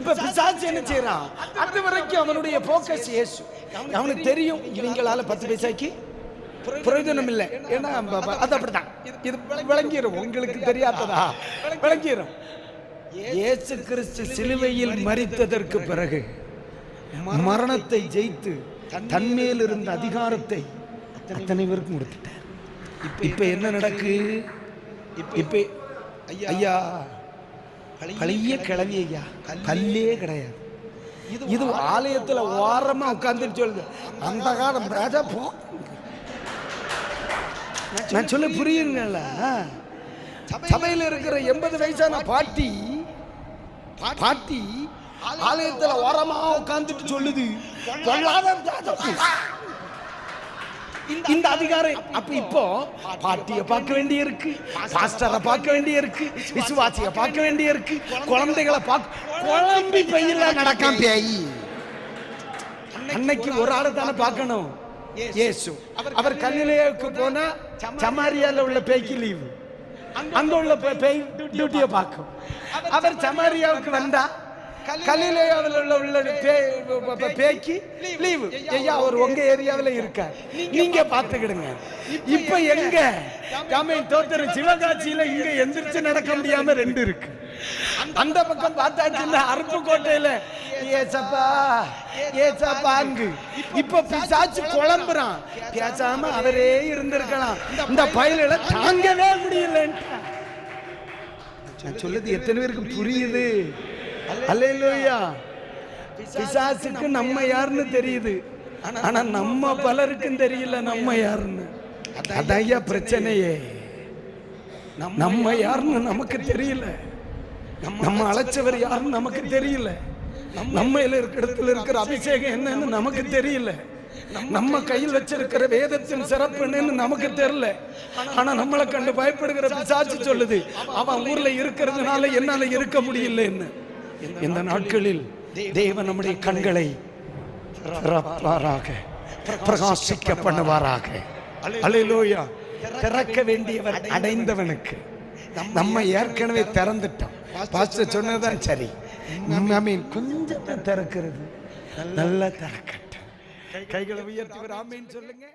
இப்ப பிசாசு என்ன செய்யறான்? அது வரைக்கும் அவனுடைய போக்கஸ் இயேசு. அவனுக்கு தெரியும் இவங்களால பத்து பைசாக்கு பிரயோஜனம் இல்லை. ஏன்னா அது அப்படிதான் இது விளங்கிரும். உங்களுக்கு தெரியாததா? விளங்கிடும் இயேசு கிறிஸ்து சிலுவையில் மறித்ததற்கு பிறகு மரணத்தை ஜெயித்து தன்மேல் இருந்த அதிகாரத்தை அத்தனை பேருக்கும் கொடுத்துட்டார். இப்ப என்ன நடக்கு? இப்ப ஐயா பழைய கிளவி ஐயா. கல்லே கிடையாது. இது ஆலயத்துல ஓரமா உட்கார்ந்துட்டு சொல்லுது அந்த காலம் ராஜா போ. நான் சொல்ல புரியுங்கல்ல சபையில இருக்கிற எண்பது வயசான பாட்டி. பாட்டி ஆலயத்துல ஓரமா உட்கார்ந்துட்டு சொல்லுது. ராஜா. இந்த அதிகாரம் அப்ப இப்போ பாட்டிய பார்க்க வேண்டிய இருக்கு பாஸ்டரை பார்க்க வேண்டிய இருக்கு விசுவாசிய பார்க்க வேண்டிய இருக்கு குழந்தைகளை பார்க்க குழம்பி பையில நடக்காம பேய். அன்னைக்கு ஒரு ஆளை தானே பார்க்கணும். இயேசு அவர் கல்லிலேக்கு போனா சமாரியால உள்ள பேய்க்கு லீவு அங்க உள்ள பேய் டியூட்டியை பார்க்கும். அவர் சமாரியாவுக்கு வந்தா கலிலேயாவில் உள்ள உள்ள பே- ப- ப- பேய்க்கு லீவு. ஐயா அவர் உங்க ஏரியாவில் இருக்கார் நீங்க பார்த்துக்கிடுங்க இப்ப எங்க? காமை தோத்திரம் சிவகாட்சியில இங்க எந்திரிச்சு நடக்க முடியாம ரெண்டு இருக்கு. அந்த பக்கம் பார்த்தாச்சுன்னா அருப்புக்கோட்டையில ஏசப்பா. ஏசப்பாங்கு இப்ப பிசாச்சு குழம்புறான். பேசாம அவரே இருந்திருக்கலாம். இந்த பயல தாங்கவே முடியலன்ட்டு. நான் சொல்லுது எத்தனை பேருக்கு புரியுது? அல்லையா பிசாசுக்கு நம்ம யாருன்னு தெரியுது. ஆனா நம்ம பலருக்கும் தெரியல நம்ம யாருன்னு. அதான் ஐயா பிரச்சனையே. நம்ம யாருன்னு நமக்கு தெரியல. நம்ம அழைச்சவர் யாருன்னு நமக்கு தெரியல. நம்ம இருக்கிற இடத்துல இருக்கிற அபிஷேகம் என்னன்னு நமக்கு தெரியல. நம்ம கையில் வச்சிருக்கிற வேதத்தின் சிறப்பு என்னன்னு நமக்கு தெரியல. ஆனா நம்மளை கண்டு பயப்படுகிற பிசாசு சொல்லுது அவன் ஊர்ல இருக்கிறதுனால என்னால இருக்க முடியலன்னு. இந்த நாட்களில் தேவன் நம்முடைய கண்களை பிரகாசிக்க பண்ணுவாராக அல்லேலூயா திறக்க வேண்டியவர் அடைந்தவனுக்கு. நம்ம ஏற்கனவே திறந்துட்டோம். பாஸ்டர் சொன்னதுதான் சரி. மீன் கொஞ்சம் திறக்கிறது. நல்லா திறக்கட்டும். கைகளை உயர்த்தி ஒரு ஆமீன் சொல்லுங்க.